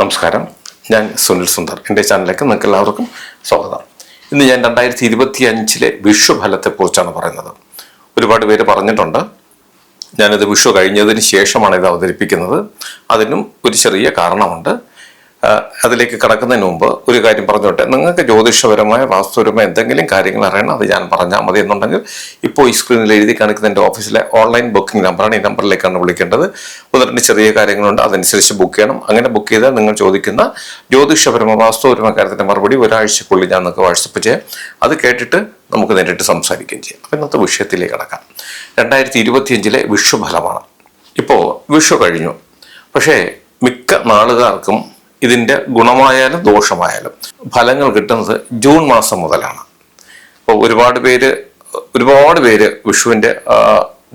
നമസ്കാരം. ഞാൻ സുനിൽ സുന്ദർ. എന്റെ ചാനലിലേക്ക് നിങ്ങൾക്ക് എല്ലാവർക്കും സ്വാഗതം. ഇന്ന് ഞാൻ രണ്ടായിരത്തി ഇരുപത്തി അഞ്ചിലെ വിഷുഫലത്തെക്കുറിച്ചാണ് പറയുന്നത്. ഒരുപാട് പേര് പറഞ്ഞിട്ടുണ്ട്. ഞാനിത് വിഷു കഴിഞ്ഞതിന് ശേഷമാണ് ഇത് അവതരിപ്പിക്കുന്നത്. അതിനും ഒരു ചെറിയ കാരണമുണ്ട്. അതിലേക്ക് കടക്കുന്നതിന് മുമ്പ് ഒരു കാര്യം പറഞ്ഞോട്ടെ. നിങ്ങൾക്ക് ജ്യോതിഷപരമായ വാസ്തുപരമായ എന്തെങ്കിലും കാര്യങ്ങൾ അറിയണം അത് ഞാൻ പറഞ്ഞാൽ മതി എന്നുണ്ടെങ്കിൽ ഇപ്പോൾ ഈ സ്ക്രീനിൽ എഴുതി കാണിക്കുന്ന എന്റെ ഓഫീസിലെ ഓൺലൈൻ ബുക്കിംഗ് നമ്പറാണ് ഈ നമ്പറിലേക്കാണ് വിളിക്കേണ്ടത്. ഒന്ന് രണ്ട് ചെറിയ കാര്യങ്ങളുണ്ട് അതനുസരിച്ച് ബുക്ക് ചെയ്യണം. അങ്ങനെ ബുക്ക് ചെയ്താൽ നിങ്ങൾ ചോദിക്കുന്ന ജ്യോതിഷപരമോ വാസ്തുപരമായ കാര്യത്തിന്റെ മറുപടി ഒരാഴ്ചക്കുള്ളിൽ ഞാൻ നിങ്ങൾക്ക് വാട്സപ്പ് ചെയ്യാം. അത് കേട്ടിട്ട് നമുക്ക് നേരിട്ട് സംസാരിക്കുകയും ചെയ്യാം. അപ്പം ഇന്നത്തെ വിഷയത്തിലേക്ക് കടക്കാം. രണ്ടായിരത്തി ഇരുപത്തിയഞ്ചിലെ വിഷുഫലമാണ്. ഇപ്പോൾ വിഷു കഴിഞ്ഞു. പക്ഷേ മിക്ക നാളുകാർക്കും ഇതിന്റെ ഗുണമായാലും ദോഷമായാലും ഫലങ്ങൾ കിട്ടുന്നത് ജൂൺ മാസം മുതലാണ്. അപ്പോൾ ഒരുപാട് പേര് ഒരുപാട് പേര് വിഷുവിന്റെ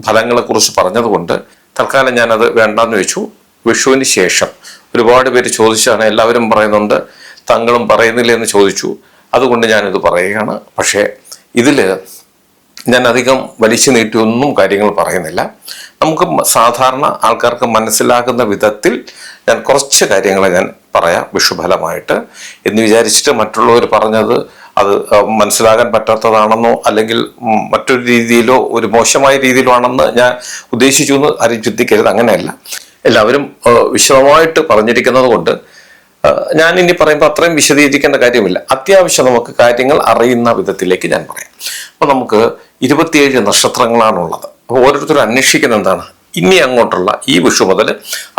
ഫലങ്ങളെക്കുറിച്ച് പറഞ്ഞതുകൊണ്ട് തൽക്കാലം ഞാനത് വേണ്ടാന്ന് വെച്ചു. വിഷുവിന് ശേഷം ഒരുപാട് പേര് ചോദിച്ചാണ് എല്ലാവരും പറയുന്നുണ്ട് തങ്ങളും പറയുന്നില്ല എന്ന് ചോദിച്ചു. അതുകൊണ്ട് ഞാനിത് പറയുകയാണ്. പക്ഷേ ഇതിൽ ഞാൻ അധികം വലിച്ചു നീട്ടിയൊന്നും കാര്യങ്ങൾ പറയുന്നില്ല. നമുക്ക് സാധാരണ ആൾക്കാർക്ക് മനസ്സിലാകുന്ന വിധത്തിൽ ഞാൻ കുറച്ച് കാര്യങ്ങൾ ഞാൻ പറയാം വിഷുഫലമായിട്ട്. എന്ന് വിചാരിച്ചിട്ട് മറ്റുള്ളവർ പറഞ്ഞത് അത് മനസ്സിലാകാൻ പറ്റാത്തതാണെന്നോ അല്ലെങ്കിൽ മറ്റൊരു രീതിയിലോ ഒരു മോശമായ രീതിയിലോ ആണെന്ന് ഞാൻ ഉദ്ദേശിച്ചു എന്ന് ആരും ചിന്തിക്കരുത്. അങ്ങനെയല്ല. എല്ലാവരും വിശദമായിട്ട് പറഞ്ഞിരിക്കുന്നത് കൊണ്ട് ഞാൻ ഇനി പറയുമ്പോൾ അത്രയും വിശദീകരിക്കേണ്ട കാര്യമില്ല. അത്യാവശ്യം നമുക്ക് കാര്യങ്ങൾ അറിയുന്ന വിധത്തിലേക്ക് ഞാൻ പറയാം. അപ്പൊ നമുക്ക് ഇരുപത്തിയേഴ് നക്ഷത്രങ്ങളാണുള്ളത്. അപ്പോൾ ഓരോരുത്തരും അന്വേഷിക്കുന്ന എന്താണ്? ഇനി അങ്ങോട്ടുള്ള ഈ വിഷു മുതൽ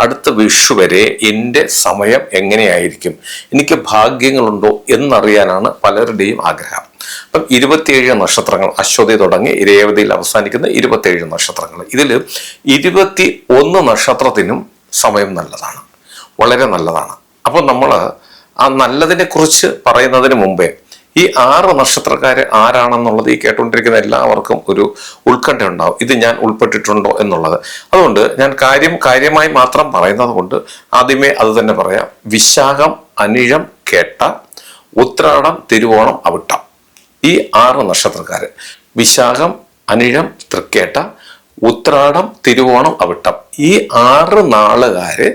അടുത്ത വിഷു വരെ എന്റെ സമയം എങ്ങനെയായിരിക്കും? എനിക്ക് ഭാഗ്യങ്ങളുണ്ടോ എന്നറിയാനാണ് പലരുടെയും ആഗ്രഹം. അപ്പം ഇരുപത്തിയേഴ് നക്ഷത്രങ്ങൾ അശ്വതി തുടങ്ങി രേവതിയിൽ അവസാനിക്കുന്ന ഇരുപത്തിയേഴ് നക്ഷത്രങ്ങൾ. ഇതിൽ ഇരുപത്തി ഒന്ന് നക്ഷത്രത്തിനും സമയം നല്ലതാണ്. വളരെ നല്ലതാണ്. അപ്പോൾ നമ്മൾ ആ നല്ലതിനെ കുറിച്ച് പറയുന്നതിന് മുമ്പേ ഈ ആറ് നക്ഷത്രക്കാർ ആരാണെന്നുള്ളത് ഈ കേട്ടുകൊണ്ടിരിക്കുന്ന എല്ലാവർക്കും ഒരു ഉത്കണ്ഠ ഉണ്ടാവും. ഇത് ഞാൻ ഉൾപ്പെട്ടിട്ടുണ്ടോ എന്നുള്ളത്. അതുകൊണ്ട് ഞാൻ കാര്യം കാര്യമായി മാത്രം പറയുന്നത് കൊണ്ട് ആദ്യമേ അത് തന്നെ പറയാം. വിശാഖം അനിഴം കേട്ട ഉത്രാടം തിരുവോണം അവിട്ടം. ഈ ആറ് നക്ഷത്രക്കാർ വിശാഖം അനിഴം തൃക്കേട്ട ഉത്രാടം തിരുവോണം അവിട്ടം. ഈ ആറ് നാളുകാര്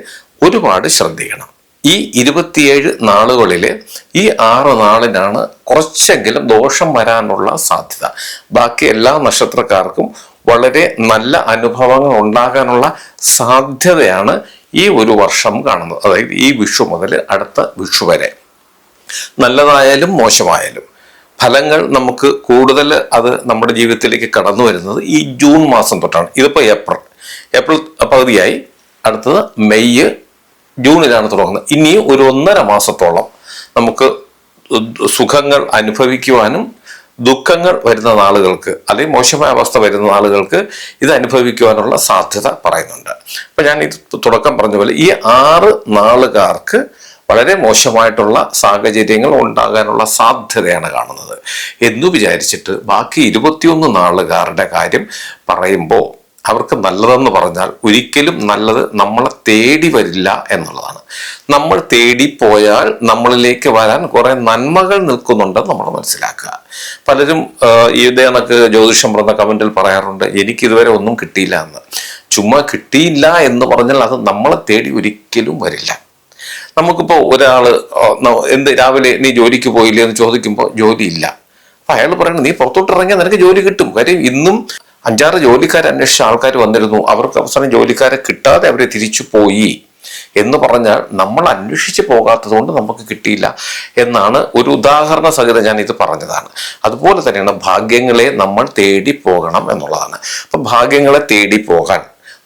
ഒരുപാട് ശ്രദ്ധിക്കണം. ഈ ഇരുപത്തിയേഴ് നാളുകളിൽ ഈ ആറ് നാളിനാണ് കുറച്ചെങ്കിലും ദോഷം വരാനുള്ള സാധ്യത. ബാക്കി എല്ലാ നക്ഷത്രക്കാർക്കും വളരെ നല്ല അനുഭവങ്ങൾ ഉണ്ടാകാനുള്ള സാധ്യതയാണ് ഈ ഒരു വർഷം കാണുന്നത്. അതായത് ഈ വിഷു മുതൽ അടുത്ത വിഷു വരെ. നല്ലതായാലും മോശമായാലും ഫലങ്ങൾ നമുക്ക് കൂടുതൽ അത് നമ്മുടെ ജീവിതത്തിലേക്ക് കടന്നു വരുന്നത് ഈ ജൂൺ മാസം തൊട്ടാണ്. ഇതിപ്പോൾ ഏപ്രിൽ. ഏപ്രിൽ പകുതിയായി. അടുത്തത് മെയ് ജൂണിലാണ് തുടങ്ങുന്നത്. ഇനി ഒരു ഒന്നര മാസത്തോളം നമുക്ക് സുഖങ്ങൾ അനുഭവിക്കുവാനും ദുഃഖങ്ങൾ വരുന്ന നാളുകൾക്ക് അല്ലെങ്കിൽ മോശമായ അവസ്ഥ വരുന്ന ആളുകൾക്ക് ഇത് അനുഭവിക്കുവാനുള്ള സാധ്യത പറയുന്നുണ്ട്. അപ്പൊ ഞാൻ ഇത് തുടക്കം പറഞ്ഞ പോലെ ഈ ആറ് നാളുകാർക്ക് വളരെ മോശമായിട്ടുള്ള സാഹചര്യങ്ങൾ ഉണ്ടാകാനുള്ള സാധ്യതയാണ് കാണുന്നത്. എന്നു വിചാരിച്ചിട്ട് ബാക്കി ഇരുപത്തിയൊന്ന് നാളുകാരുടെ കാര്യം പറയുമ്പോൾ അവർക്ക് നല്ലതെന്ന് പറഞ്ഞാൽ ഒരിക്കലും നല്ലത് നമ്മളെ തേടി വരില്ല എന്നുള്ളതാണ്. നമ്മൾ തേടി പോയാൽ നമ്മളിലേക്ക് വരാൻ കുറെ നന്മകൾ നിൽക്കുന്നുണ്ടെന്ന് നമ്മൾ മനസ്സിലാക്കുക. പലരും ഈ കണക്ക് ജ്യോതിഷം പറഞ്ഞ കമന്റിൽ പറയാറുണ്ട് എനിക്ക് ഇതുവരെ ഒന്നും കിട്ടിയില്ല എന്ന്. ചുമ്മാ കിട്ടിയില്ല എന്ന് പറഞ്ഞാൽ അത് നമ്മളെ തേടി ഒരിക്കലും വരില്ല. നമുക്കിപ്പോൾ ഒരാൾ എന്ത് രാവിലെ നീ ജോലിക്ക് പോയില്ലേ എന്ന് ചോദിക്കുമ്പോൾ ജോലിയില്ല അപ്പൊ അയാൾ പറയുന്നത് നീ പുറത്തോട്ട് ഇറങ്ങിയാൽ നിനക്ക് ജോലി കിട്ടും. കാര്യം ഇന്നും അഞ്ചാറ് ജോലിക്കാരെ അന്വേഷിച്ച ആൾക്കാർ വന്നിരുന്നു. അവർക്ക് അവസാനം ജോലിക്കാരെ കിട്ടാതെ അവരെ തിരിച്ചു പോയി. എന്ന് പറഞ്ഞാൽ നമ്മൾ അന്വേഷിച്ച് പോകാത്തത് കൊണ്ട് നമുക്ക് കിട്ടിയില്ല എന്നാണ് ഒരു ഉദാഹരണ സഹിതം ഞാൻ ഇത് പറഞ്ഞതാണ്. അതുപോലെ തന്നെയാണ് ഭാഗ്യങ്ങളെ നമ്മൾ തേടി പോകണം എന്നുള്ളതാണ്. അപ്പം ഭാഗ്യങ്ങളെ തേടി പോകാൻ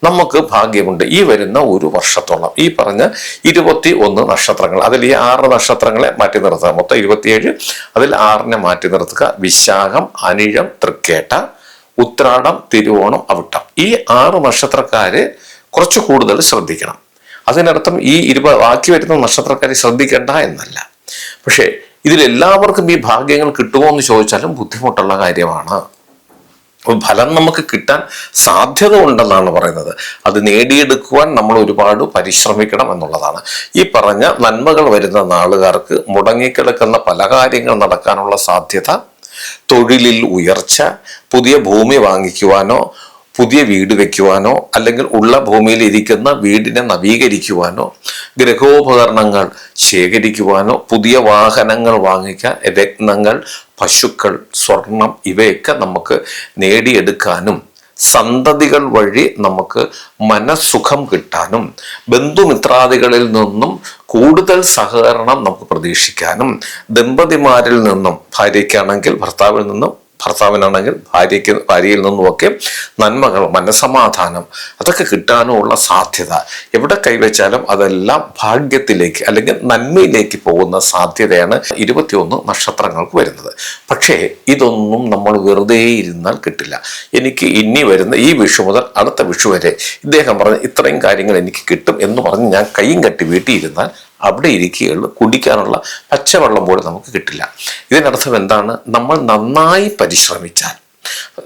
നമുക്ക് ഭാഗ്യമുണ്ട്. ഈ വരുന്ന ഒരു വർഷത്തോളം ഈ പറഞ്ഞ ഇരുപത്തി ഒന്ന് നക്ഷത്രങ്ങൾ അതിൽ ഈ ആറ് നക്ഷത്രങ്ങളെ മാറ്റി നിർത്തുക. മൊത്തം ഇരുപത്തിയേഴ് അതിൽ ആറിനെ മാറ്റി നിർത്തുക. വിശാഖം അനിഴം തൃക്കേട്ട ഉത്രാടം തിരുവോണം അവിട്ടം. ഈ ആറ് നക്ഷത്രക്കാര് കുറച്ച് കൂടുതൽ ശ്രദ്ധിക്കണം. അതിനർത്ഥം ഈ ഇരുപ ബാക്കി വരുന്ന നക്ഷത്രക്കാരെ ശ്രദ്ധിക്കേണ്ട എന്നല്ല. പക്ഷേ ഇതിലെല്ലാവർക്കും ഈ ഭാഗ്യങ്ങൾ കിട്ടുമോ എന്ന് ചോദിച്ചാലും ബുദ്ധിമുട്ടുള്ള കാര്യമാണ്. ഫലം നമുക്ക് കിട്ടാൻ സാധ്യത ഉണ്ടെന്നാണ് പറയുന്നത്. അത് നേടിയെടുക്കുവാൻ നമ്മൾ ഒരുപാട് പരിശ്രമിക്കണം എന്നുള്ളതാണ്. ഈ പറഞ്ഞ നന്മകൾ വരുന്ന നാളുകാർക്ക് മുടങ്ങിക്കിടക്കുന്ന പല കാര്യങ്ങൾ നടക്കാനുള്ള സാധ്യത തൊഴിലിൽ ഉയർച്ച പുതിയ ഭൂമി വാങ്ങിക്കുവാനോ പുതിയ വീട് വയ്ക്കുവാനോ അല്ലെങ്കിൽ ഉള്ള ഭൂമിയിൽ ഇരിക്കുന്ന വീടിനെ നവീകരിക്കുവാനോ ഗ്രഹോപകരണങ്ങൾ ശേഖരിക്കുവാനോ പുതിയ വാഹനങ്ങൾ വാങ്ങിക്കാൻ രത്നങ്ങൾ പശുക്കൾ സ്വർണം ഇവയൊക്കെ നമുക്ക് നേടിയെടുക്കാനും സന്തതികൾ വഴി നമുക്ക് മനസ്സുഖം കിട്ടാനും ബന്ധുമിത്രാദികളിൽ നിന്നും കൂടുതൽ സഹകരണം നമുക്ക് പ്രതീക്ഷിക്കാനും ദമ്പതിമാരിൽ നിന്നും ഭാര്യയ്ക്കാണെങ്കിൽ ഭർത്താവിൽ നിന്നും ഭർത്താവിനാണെങ്കിൽ ഭാര്യയ്ക്ക് ഭാര്യയിൽ നിന്നുമൊക്കെ നന്മകൾ മനസമാധാനം അതൊക്കെ കിട്ടാനുമുള്ള സാധ്യത. എവിടെ കൈവച്ചാലും അതെല്ലാം ഭാഗ്യത്തിലേക്ക് അല്ലെങ്കിൽ നന്മയിലേക്ക് പോകുന്ന സാധ്യതയാണ് ഇരുപത്തിയൊന്ന് നക്ഷത്രങ്ങൾക്ക് വരുന്നത്. പക്ഷേ ഇതൊന്നും നമ്മൾ വെറുതെ ഇരുന്നാൽ കിട്ടില്ല. എനിക്ക് ഇനി വരുന്ന ഈ വിഷു മുതൽ അടുത്ത വിഷു വരെ ഇദ്ദേഹം പറഞ്ഞ ഇത്രയും കാര്യങ്ങൾ എനിക്ക് കിട്ടും എന്ന് പറഞ്ഞ് ഞാൻ കൈയും കെട്ടി വീട്ടിൽ ഇരുന്നാൽ അവിടെ ഇരിക്കുകയുള്ളൂ. കുടിക്കാനുള്ള പച്ചവെള്ളം പോലും നമുക്ക് കിട്ടില്ല. ഇതിനർത്ഥം എന്താണ്? നമ്മൾ നന്നായി പരിശ്രമിച്ചാൽ.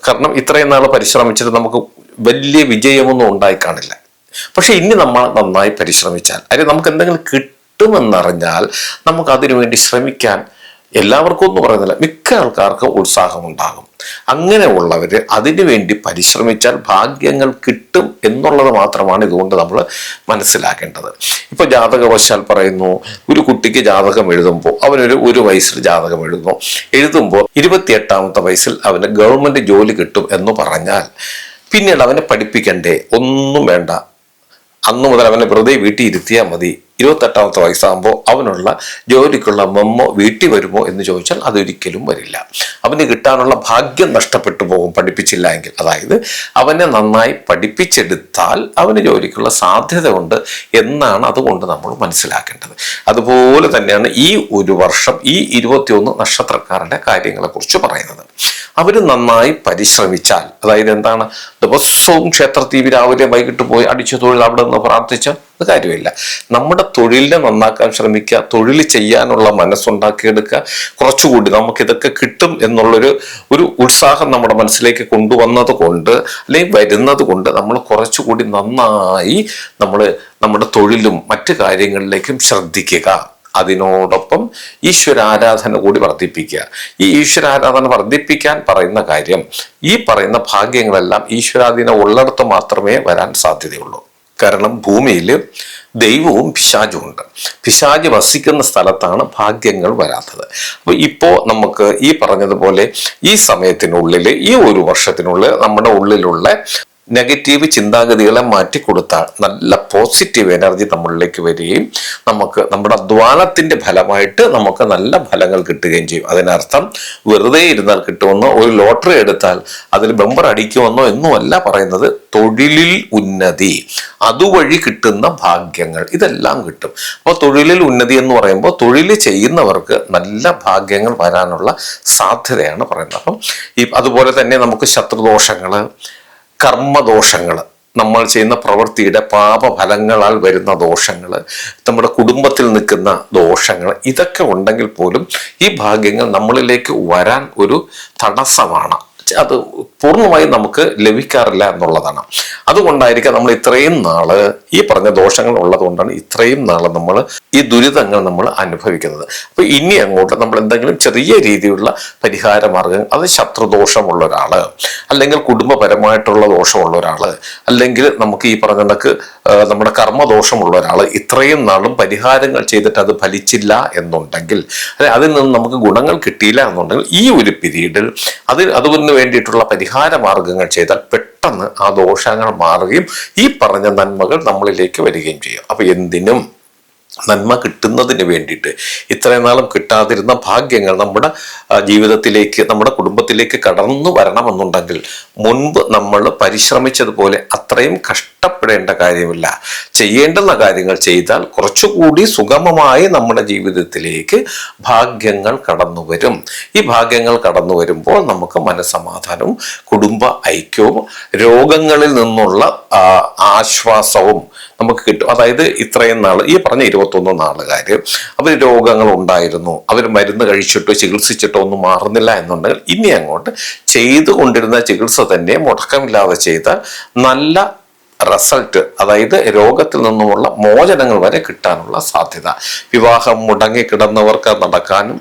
കാരണം ഇത്രയും നാൾ പരിശ്രമിച്ചിട്ട് നമുക്ക് വലിയ വിജയമൊന്നും ഉണ്ടായി കാണില്ല. പക്ഷെ ഇനി നമ്മൾ നന്നായി പരിശ്രമിച്ചാൽ അല്ലെങ്കിൽ നമുക്ക് എന്തെങ്കിലും കിട്ടുമെന്നറിഞ്ഞാൽ നമുക്ക് അതിനു വേണ്ടി ശ്രമിക്കാൻ എല്ലാവർക്കും ഒന്നും പറയുന്നില്ല. മിക്ക ആൾക്കാർക്കും ഉത്സാഹമുണ്ടാകും. അങ്ങനെയുള്ളവർ അതിനു വേണ്ടി പരിശ്രമിച്ചാൽ ഭാഗ്യങ്ങൾ കിട്ടും എന്നുള്ളത് മാത്രമാണ് ഇതുകൊണ്ട് നമ്മൾ മനസ്സിലാക്കേണ്ടത്. ഇപ്പോൾ ജാതകവശാൽ പറയുന്നു ഒരു കുട്ടിക്ക് ജാതകം എഴുതുമ്പോൾ അവനൊരു ഒരു വയസ്സിൽ ജാതകം എഴുതുന്നു. എഴുതുമ്പോൾ ഇരുപത്തിയെട്ടാമത്തെ വയസ്സിൽ അവന് ഗവൺമെന്റ് ജോലി കിട്ടും എന്ന് പറഞ്ഞാൽ പിന്നീട് അവനെ പഠിപ്പിക്കണ്ടേ? ഒന്നും വേണ്ട. അന്നു മുതൽ അവനെ വെറുതെ വീട്ടിൽ ഇരുത്തിയാൽ മതി. ഇരുപത്തെട്ടാമത്തെ വയസ്സാകുമ്പോൾ അവനുള്ള ജോലിക്കുള്ള മെമ്മോ വീട്ടിൽ വരുമോ എന്ന് ചോദിച്ചാൽ അതൊരിക്കലും വരില്ല. അവന് കിട്ടാനുള്ള ഭാഗ്യം നഷ്ടപ്പെട്ടു പോകും പഠിപ്പിച്ചില്ല എങ്കിൽ. അതായത് അവനെ നന്നായി പഠിപ്പിച്ചെടുത്താൽ അവന് ജോലിക്കുള്ള സാധ്യത ഉണ്ട് എന്നാണ് അതുകൊണ്ട് നമ്മൾ മനസ്സിലാക്കേണ്ടത്. അതുപോലെ തന്നെയാണ് ഈ ഒരു വർഷം ഈ ഇരുപത്തിയൊന്ന് നക്ഷത്രക്കാരുടെ കാര്യങ്ങളെക്കുറിച്ച് പറയുന്നത്. അവർ നന്നായി പരിശ്രമിച്ചാൽ. അതായത് എന്താണ്? ദിവസവും ക്ഷേത്രത്തിൽ രാവിലെ വൈകിട്ട് പോയി അടിച്ചു തൊഴിൽ അവിടെ നിന്ന് പ്രാർത്ഥിച്ച അത് കാര്യമില്ല. നമ്മുടെ തൊഴിലിനെ നന്നാക്കാൻ ശ്രമിക്കുക തൊഴിൽ ചെയ്യാനുള്ള മനസ്സുണ്ടാക്കിയെടുക്കുക കുറച്ചുകൂടി നമുക്കിതൊക്കെ കിട്ടും എന്നുള്ളൊരു ഒരു ഉത്സാഹം നമ്മുടെ മനസ്സിലേക്ക് കൊണ്ടുവന്നത് കൊണ്ട് അല്ലെങ്കിൽ വരുന്നത് കൊണ്ട് നമ്മൾ കുറച്ചുകൂടി നന്നായി നമ്മൾ നമ്മുടെ തൊഴിലും മറ്റു കാര്യങ്ങളിലേക്കും ശ്രദ്ധിക്കുക. അതിനോടൊപ്പം ഈശ്വരാരാധന കൂടി വർദ്ധിപ്പിക്കുക. ഈ ഈശ്വരാരാധന വർദ്ധിപ്പിക്കാൻ പറയുന്ന കാര്യം ഈ പറയുന്ന ഭാഗ്യങ്ങളെല്ലാം ഈശ്വരാധീനം ഉള്ളിടത്ത് മാത്രമേ വരാൻ സാധ്യതയുള്ളൂ. കാരണം ഭൂമിയിൽ ദൈവവും പിശാചും ഉണ്ട്. പിശാജ് വസിക്കുന്ന സ്ഥലത്താണ് ഭാഗ്യങ്ങൾ വരാത്തത്. അപ്പോൾ ഇപ്പോൾ നമുക്ക് ഈ പറഞ്ഞതുപോലെ ഈ സമയത്തിനുള്ളിൽ ഈ ഒരു വർഷത്തിനുള്ളിൽ നമ്മുടെ ഉള്ളിലുള്ള നെഗറ്റീവ് ചിന്താഗതികളെ മാറ്റിക്കൊടുത്താൽ നല്ല പോസിറ്റീവ് എനർജി നമ്മളിലേക്ക് വരികയും നമുക്ക് നമ്മുടെ അധ്വാനത്തിന്റെ ഫലമായിട്ട് നമുക്ക് നല്ല ഫലങ്ങൾ കിട്ടുകയും ചെയ്യും. അതിനർത്ഥം വെറുതെ ഇരുന്നാൽ കിട്ടുമെന്നോ ഒരു ലോട്ടറി എടുത്താൽ അതിൽ ബമ്പർ അടിക്കുമെന്നോ എന്നുമല്ല പറയുന്നത് തൊഴിലിൽ ഉന്നതി. അതുവഴി കിട്ടുന്ന ഭാഗ്യങ്ങൾ ഇതെല്ലാം കിട്ടും. അപ്പോൾ തൊഴിലിൽ ഉന്നതി എന്ന് പറയുമ്പോൾ തൊഴിൽ ചെയ്യുന്നവർക്ക് നല്ല ഭാഗ്യങ്ങൾ വരാനുള്ള സാധ്യതയാണ് പറയുന്നത്. അപ്പം ഈ അതുപോലെ തന്നെ നമുക്ക് ശത്രുദോഷങ്ങൾ കർമ്മദോഷങ്ങൾ നമ്മൾ ചെയ്യുന്ന പ്രവൃത്തിയുടെ പാപഫലങ്ങളാൽ വരുന്ന ദോഷങ്ങൾ നമ്മുടെ കുടുംബത്തിൽ നിൽക്കുന്ന ദോഷങ്ങൾ ഇതൊക്കെ ഉണ്ടെങ്കിൽ പോലും ഈ ഭാഗ്യങ്ങൾ നമ്മളിലേക്ക് വരാൻ ഒരു തടസ്സമാണ്. അത് പൂർണമായും നമുക്ക് ലഭിക്കാറില്ല എന്നുള്ളതാണ്. അതുകൊണ്ടായിരിക്കാം നമ്മൾ ഇത്രയും നാൾ ഈ പറഞ്ഞ ദോഷങ്ങൾ ഉള്ളതുകൊണ്ടാണ് ഇത്രയും നാൾ നമ്മൾ ഈ ദുരിതങ്ങൾ നമ്മൾ അനുഭവിക്കുന്നത്. അപ്പൊ ഇനി അങ്ങോട്ട് നമ്മൾ എന്തെങ്കിലും ചെറിയ രീതിയിലുള്ള പരിഹാര മാർഗം അത് ശത്രുദോഷമുള്ള ഒരാൾ അല്ലെങ്കിൽ കുടുംബപരമായിട്ടുള്ള ദോഷമുള്ള ഒരാൾ അല്ലെങ്കിൽ നമുക്ക് ഈ പറഞ്ഞ കണക്ക് നമ്മുടെ കർമ്മദോഷമുള്ള ഒരാൾ ഇത്രയും നാളും പരിഹാരങ്ങൾ ചെയ്തിട്ട് അത് ഫലിച്ചില്ല എന്നുണ്ടെങ്കിൽ അല്ലെ അതിൽ നിന്ന് നമുക്ക് ഗുണങ്ങൾ കിട്ടിയില്ല എന്നുണ്ടെങ്കിൽ ഈ ഒരു പിരീഡിൽ അതിൽ അതിന് വേണ്ടിയിട്ടുള്ള പരിഹാര മാർഗങ്ങൾ ചെയ്താൽ പെട്ടെന്ന് ആ ദോഷങ്ങൾ മാറുകയും ഈ പറഞ്ഞ നന്മകൾ നമ്മളിലേക്ക് വരികയും ചെയ്യും. അപ്പൊ എന്തിനും നന്മ കിട്ടുന്നതിന് വേണ്ടിയിട്ട് ഇത്രയും നാളും കിട്ടാതിരുന്ന ഭാഗ്യങ്ങൾ നമ്മുടെ ജീവിതത്തിലേക്ക് നമ്മുടെ കുടുംബത്തിലേക്ക് കടന്നു വരണമെന്നുണ്ടെങ്കിൽ മുൻപ് നമ്മൾ പരിശ്രമിച്ചതുപോലെ അത്രയും കഷ്ടപ്പെടേണ്ട കാര്യമില്ല. ചെയ്യേണ്ടുന്ന കാര്യങ്ങൾ ചെയ്താൽ കുറച്ചുകൂടി സുഗമമായി നമ്മുടെ ജീവിതത്തിലേക്ക് ഭാഗ്യങ്ങൾ കടന്നു വരും. ഈ ഭാഗ്യങ്ങൾ കടന്നു വരുമ്പോൾ നമുക്ക് മനസ്സമാധാനവും കുടുംബ ഐക്യവും രോഗങ്ങളിൽ നിന്നുള്ള ആശ്വാസവും നമുക്ക് കിട്ടും. അതായത് ഇത്രയും നാൾ ഈ പറഞ്ഞ ഇരുപത്തൊന്ന് നാളുകാർ അവർ രോഗങ്ങൾ ഉണ്ടായിരുന്നു. അവർ മരുന്ന് കഴിച്ചിട്ടോ ചികിത്സിച്ചിട്ടോ ഒന്നും മാറുന്നില്ല എന്നുണ്ടെങ്കിൽ ഇനി അങ്ങോട്ട് ചെയ്തുകൊണ്ടിരുന്ന ചികിത്സ തന്നെ മുടക്കമില്ലാതെ ചെയ്താൽ നല്ല റിസൾട്ട് അതായത് രോഗത്തിൽ നിന്നുമുള്ള മോചനങ്ങൾ വരെ കിട്ടാനുള്ള സാധ്യത. വിവാഹം മുടങ്ങിക്കിടന്നവർക്ക് നടക്കാനും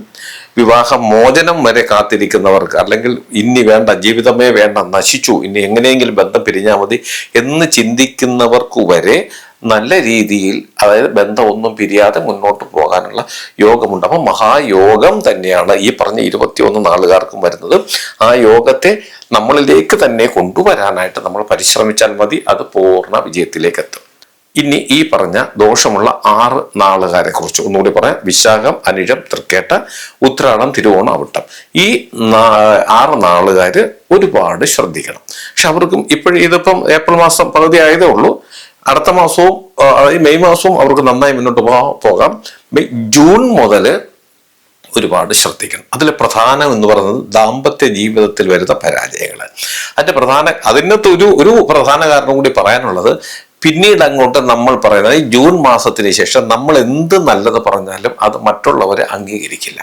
വിവാഹ മോചനം വരെ കാത്തിരിക്കുന്നവർക്ക് അല്ലെങ്കിൽ ഇനി വേണ്ട ജീവിതമേ വേണ്ട നശിച്ചു ഇനി എങ്ങനെയെങ്കിലും ബന്ധം പിരിഞ്ഞാൽ മതി എന്ന് ചിന്തിക്കുന്നവർക്ക് വരെ നല്ല രീതിയിൽ അതായത് ബന്ധം ഒന്നും പിരിയാതെ മുന്നോട്ട് പോകാനുള്ള യോഗമുണ്ട്. അപ്പം മഹായോഗം തന്നെയാണ് ഈ പറഞ്ഞ ഇരുപത്തിയൊന്ന് നാളുകാർക്കും വരുന്നത്. ആ യോഗത്തെ നമ്മളിലേക്ക് തന്നെ കൊണ്ടുവരാനായിട്ട് നമ്മൾ പരിശ്രമിച്ചാൽ മതി അത് പൂർണ വിജയത്തിലേക്ക് എത്തും ഇനി ഈ പറഞ്ഞ ദോഷമുള്ള ആറ് നാളുകാരെ കുറിച്ച് ഒന്നുകൂടി പറയാം. വിശാഖം അനിഴം തൃക്കേട്ട ഉത്രാടം തിരുവോണം അവിട്ടം. ഈ ആറ് നാളുകാർ ഒരുപാട് ശ്രദ്ധിക്കണം. പക്ഷെ അവർക്കും ഇപ്പോഴും ഇതിപ്പം ഏപ്രിൽ മാസം പകുതി ആയതേ ഉള്ളൂ. അടുത്ത മാസവും അതായത് മെയ് മാസവും അവർക്ക് നന്നായി മുന്നോട്ട് പോകാം ജൂൺ മുതൽ ഒരുപാട് ശ്രദ്ധിക്കണം. അതിൽ പ്രധാനം എന്ന് പറയുന്നത് ദാമ്പത്യ ജീവിതത്തിൽ വരുന്ന പരാജയങ്ങൾ അതിന്റെ പ്രധാന അതിനകത്ത് ഒരു ഒരു പ്രധാന കാരണം കൂടി പറയാനുള്ളത് പിന്നീട് അങ്ങോട്ട് നമ്മൾ പറയുന്നത് ജൂൺ മാസത്തിന് ശേഷം നമ്മൾ എന്ത് നല്ലത് പറഞ്ഞാലും അത് മറ്റുള്ളവരെ അംഗീകരിക്കില്ല.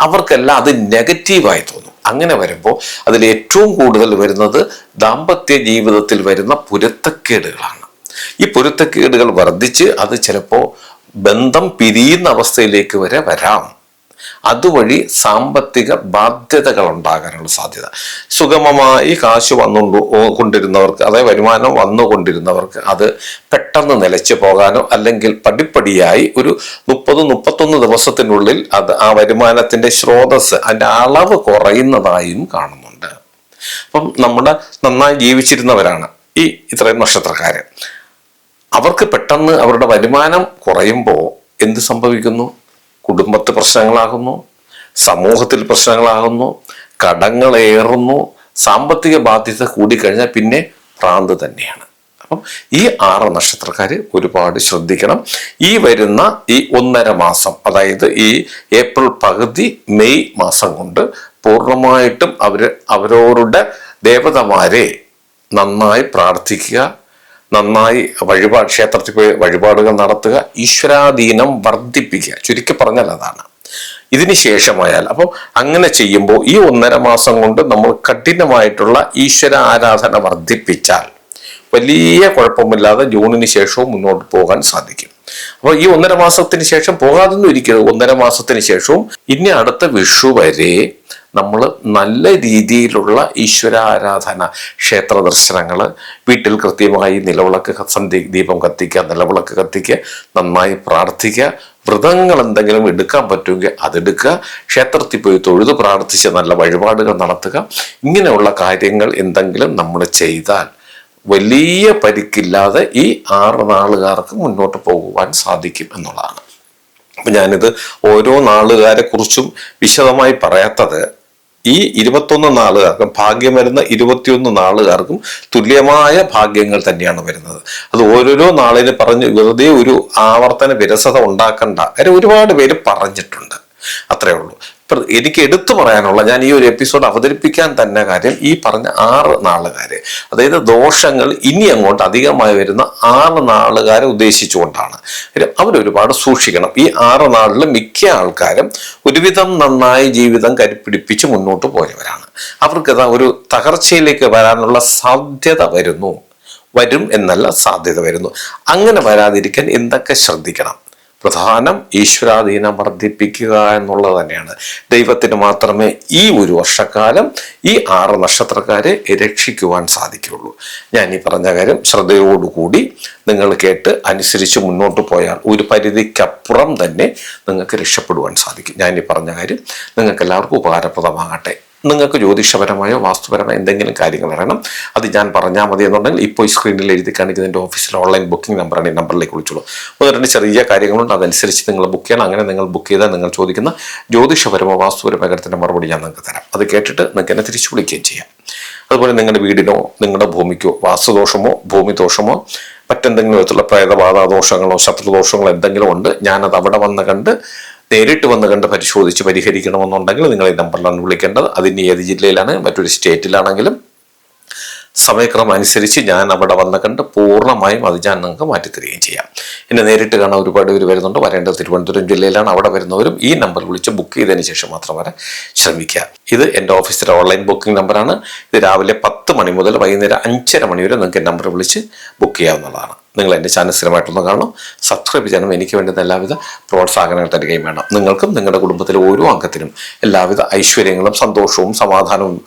അവർക്കെല്ലാം അത് നെഗറ്റീവായി തോന്നും. അങ്ങനെ വരുമ്പോൾ അതിൽ ഏറ്റവും കൂടുതൽ വരുന്നത് ദാമ്പത്യ ജീവിതത്തിൽ വരുന്ന പുരത്തക്കേടുകളാണ്. ഈ പൊരുത്തക്കേടുകൾ വർദ്ധിച്ച് അത് ചിലപ്പോൾ ബന്ധം പിരിയുന്ന അവസ്ഥയിലേക്ക് വരെ വരാം. അതുവഴി സാമ്പത്തിക ബാധ്യതകൾ ഉണ്ടാകാനുള്ള സാധ്യത. സുഗമമായി കാശ് വന്നുകൊണ്ട് കൊണ്ടിരുന്നവർക്ക് അതായത് വരുമാനം വന്നുകൊണ്ടിരുന്നവർക്ക് അത് പെട്ടെന്ന് നിലച്ചു പോകാനോ അല്ലെങ്കിൽ പടിപ്പടിയായി ഒരു മുപ്പത് മുപ്പത്തൊന്ന് ദിവസത്തിനുള്ളിൽ അത് ആ വരുമാനത്തിന്റെ സ്രോതസ് അതിന്റെ അളവ് കുറയുന്നതായും കാണുന്നുണ്ട്. അപ്പം നമ്മുടെ നന്നായി ജീവിച്ചിരുന്നവരാണ് ഈ ഇത്രയും നക്ഷത്രക്കാര്. അവർക്ക് പെട്ടെന്ന് അവരുടെ വരുമാനം കുറയുമ്പോൾ എന്ത് സംഭവിക്കുന്നു? കുടുംബത്ത് പ്രശ്നങ്ങളാകുന്നു സമൂഹത്തിൽ പ്രശ്നങ്ങളാകുന്നു കടങ്ങളേറുന്നു സാമ്പത്തിക ബാധ്യത കൂടിക്കഴിഞ്ഞാൽ പിന്നെ ഭ്രാന്ത് തന്നെയാണ്. അപ്പം ഈ ആറ് നക്ഷത്രക്കാർ ഒരുപാട് ശ്രദ്ധിക്കണം. ഈ വരുന്ന ഈ ഒന്നര മാസം അതായത് ഈ ഏപ്രിൽ പകുതി മെയ് മാസം കൊണ്ട് പൂർണമായിട്ടും അവർ അവരവരുടെ ദേവതമാരെ നന്നായി പ്രാർത്ഥിക്കുക നന്നായി വഴിപാട് ക്ഷേത്രത്തിൽ പോയി വഴിപാടുകൾ നടത്തുക ഈശ്വരാധീനം വർദ്ധിപ്പിക്കുക. ചുരുക്കി പറഞ്ഞാൽ അതാണ്. ഇതിന് ശേഷമായാൽ അപ്പോൾ അങ്ങനെ ചെയ്യുമ്പോൾ ഈ ഒന്നര മാസം കൊണ്ട് നമ്മൾ കഠിനമായിട്ടുള്ള ഈശ്വര ആരാധന വർദ്ധിപ്പിച്ചാൽ വലിയ കുഴപ്പമില്ലാതെ ജൂണിന് ശേഷവും മുന്നോട്ട് പോകാൻ സാധിക്കും. അപ്പോൾ ഈ ഒന്നര മാസത്തിന് ശേഷം പോകാതൊന്നും ഇരിക്കരുത്. ഒന്നര മാസത്തിന് ശേഷവും ഇനി അടുത്ത വിഷു വരെ നമ്മൾ നല്ല രീതിയിലുള്ള ഈശ്വരാരാധന ക്ഷേത്ര ദർശനങ്ങൾ വീട്ടിൽ കൃത്യമായി നിലവിളക്ക് സന്ധി ദീപം കത്തിക്കുക നിലവിളക്ക് കത്തിക്കുക നന്നായി പ്രാർത്ഥിക്കുക വ്രതങ്ങൾ എന്തെങ്കിലും എടുക്കാൻ പറ്റുമെങ്കിൽ അതെടുക്കുക ക്ഷേത്രത്തിൽ പോയി തൊഴുത് പ്രാർത്ഥിച്ച് നല്ല വഴിപാടുകൾ നടത്തുക. ഇങ്ങനെയുള്ള കാര്യങ്ങൾ എന്തെങ്കിലും നമ്മൾ ചെയ്താൽ വലിയ പരിക്കില്ലാതെ ഈ ആറ് നാളുകാർക്ക് മുന്നോട്ട് പോകുവാൻ സാധിക്കും എന്നുള്ളതാണ്. അപ്പം ഞാനിത് ഓരോ നാളുകാരെ കുറിച്ചും വിശദമായി പറയാത്തത് ഈ ഇരുപത്തൊന്ന് നാളുകാർക്കും ഭാഗ്യം വരുന്ന ഇരുപത്തിയൊന്ന് നാളുകാർക്കും തുല്യമായ ഭാഗ്യങ്ങൾ തന്നെയാണ് വരുന്നത്. അത് ഓരോരോ നാളിന് പറഞ്ഞ് വെറുതെ ഒരു ആവർത്തന വിരസത ഉണ്ടാക്കണ്ട. കാര്യം ഒരുപാട് പേര് പറഞ്ഞിട്ടുണ്ട്. അത്രേ ഉള്ളൂ. എനിക്ക് എടുത്തു പറയാനുള്ള ഞാൻ ഈ ഒരു എപ്പിസോഡ് അവതരിപ്പിക്കാൻ തന്നെ കാര്യം ഈ പറഞ്ഞ ആറ് നാളുകാര്. അതായത് ദോഷങ്ങൾ ഇനി അങ്ങോട്ട് അധികമായി വരുന്ന ആറ് നാളുകാരെ ഉദ്ദേശിച്ചുകൊണ്ടാണ്. അവരൊരുപാട് സൂക്ഷിക്കണം. ഈ ആറ് നാളിൽ മിക്ക ആൾക്കാരും ഒരുവിധം നന്നായി ജീവിതം കരിപ്പിടിപ്പിച്ച് മുന്നോട്ട് പോയവരാണ്. അവർക്ക് ഒരു തകർച്ചയിലേക്ക് വരാനുള്ള സാധ്യത വരുന്നു. വരും എന്നല്ല സാധ്യത വരുന്നു. അങ്ങനെ വരാതിരിക്കാൻ എന്തൊക്കെ ശ്രദ്ധിക്കണം? പ്രധാനം ഈശ്വരാധീനം വർദ്ധിപ്പിക്കുക എന്നുള്ളത് തന്നെയാണ്. ദൈവത്തിന് മാത്രമേ ഈ ഒരു വർഷക്കാലം ഈ ആറ് നക്ഷത്രക്കാരെ രക്ഷിക്കുവാൻ സാധിക്കുകയുള്ളൂ. ഞാൻ ഈ പറഞ്ഞ കാര്യം ശ്രദ്ധയോടുകൂടി നിങ്ങൾ കേട്ട് അനുസരിച്ച് മുന്നോട്ട് പോയാൽ ഒരു പരിധിക്കപ്പുറം തന്നെ നിങ്ങൾക്ക് രക്ഷപ്പെടുവാൻ സാധിക്കും. ഞാൻ ഈ പറഞ്ഞ കാര്യം നിങ്ങൾക്ക് എല്ലാവർക്കും ഉപകാരപ്രദമാകട്ടെ. നിങ്ങൾക്ക് ജ്യോതിഷപരമായോ വാസ്തുപരമായോ എന്തെങ്കിലും കാര്യങ്ങൾ അറിയണം. അത് ഞാൻ പറഞ്ഞാൽ മതി എന്നുണ്ടെങ്കിൽ ഇപ്പോൾ ഈ സ്ക്രീനിൽ എഴുതി കാണിക്കുന്ന എന്റെ ഓഫീസിലെ ഓൺലൈൻ ബുക്കിംഗ് നമ്പറാണ് ഈ നമ്പറിലേക്ക് വിളിച്ചോളൂ. ഒന്ന് രണ്ട് ചെറിയ കാര്യങ്ങളുണ്ട്. അതനുസരിച്ച് നിങ്ങൾ ബുക്ക് ചെയ്യണം. അങ്ങനെ നിങ്ങൾ ബുക്ക് ചെയ്താൽ നിങ്ങൾ ചോദിക്കുന്ന ജ്യോതിഷപരമോ വാസ്തുപരമോ കാര്യത്തിന്റെ മറുപടി ഞാൻ നിങ്ങൾക്ക് തരാം. അത് കേട്ടിട്ട് നിങ്ങൾക്ക് എന്നെ തിരിച്ചു വിളിക്കുകയും ചെയ്യാം. അതുപോലെ നിങ്ങളുടെ വീടിനോ നിങ്ങളുടെ ഭൂമിക്കോ വാസ്തുദോഷമോ ഭൂമിദോഷമോ മറ്റെന്തെങ്കിലും വിധത്തിലുള്ള പ്രേതബാധ ദോഷങ്ങളോ ശത്രുദോഷങ്ങളോ എന്തെങ്കിലും ഉണ്ട് ഞാനത് അവിടെ വന്ന് കണ്ട് നേരിട്ട് വന്ന് കണ്ട് പരിശോധിച്ച് പരിഹരിക്കണമെന്നുണ്ടെങ്കിൽ നിങ്ങൾ ഈ നമ്പറിലാണ് വിളിക്കേണ്ടത്. അതിന് ഏത് ജില്ലയിലാണ് മറ്റൊരു സ്റ്റേറ്റിലാണെങ്കിലും സമയക്രമം അനുസരിച്ച് ഞാൻ അവിടെ വന്ന് കണ്ട് പൂർണമായും അത് ഞാൻ നിങ്ങൾക്ക് മാറ്റിത്തരികയും ചെയ്യാം. എന്നെ നേരിട്ട് കാണാൻ ഒരുപാട് പേര് വരുന്നുണ്ട്. വരേണ്ടത് തിരുവനന്തപുരം ജില്ലയിലാണ്. അവിടെ വരുന്നവരും ഈ നമ്പർ വിളിച്ച് ബുക്ക് ചെയ്തതിന് ശേഷം മാത്രം വരെ ശ്രമിക്കുക. ഇത് എന്റെ ഓഫീസിലെ ഓൺലൈൻ ബുക്കിംഗ് നമ്പറാണ്. ഇത് രാവിലെ പത്ത് മണി മുതൽ വൈകുന്നേരം അഞ്ചര മണി വരെ നിങ്ങൾക്ക് നമ്പർ വിളിച്ച് ബുക്ക് ചെയ്യാവുന്നതാണ്. നിങ്ങൾ എന്റെ ചാനൽ സ്ഥിരമായിട്ടൊന്ന് കാണണം. സബ്സ്ക്രൈബ് ചെയ്യണം. എനിക്ക് വേണ്ടുന്ന എല്ലാവിധ പ്രോത്സാഹനങ്ങൾ തരികയും വേണം. നിങ്ങൾക്കും നിങ്ങളുടെ കുടുംബത്തിലെ ഓരോ അംഗത്തിനും എല്ലാവിധ ഐശ്വര്യങ്ങളും സന്തോഷവും സമാധാനവും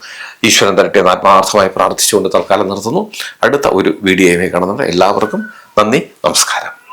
ഈശ്വരൻ തരട്ടെ എന്ന് ആത്മാർത്ഥമായി പ്രാർത്ഥിച്ചുകൊണ്ട് തൽക്കാലം നിർത്തുന്നു. അടുത്ത ഒരു വീഡിയോയുമായി കാണുന്നുണ്ട് എല്ലാവർക്കും നന്ദി നമസ്കാരം.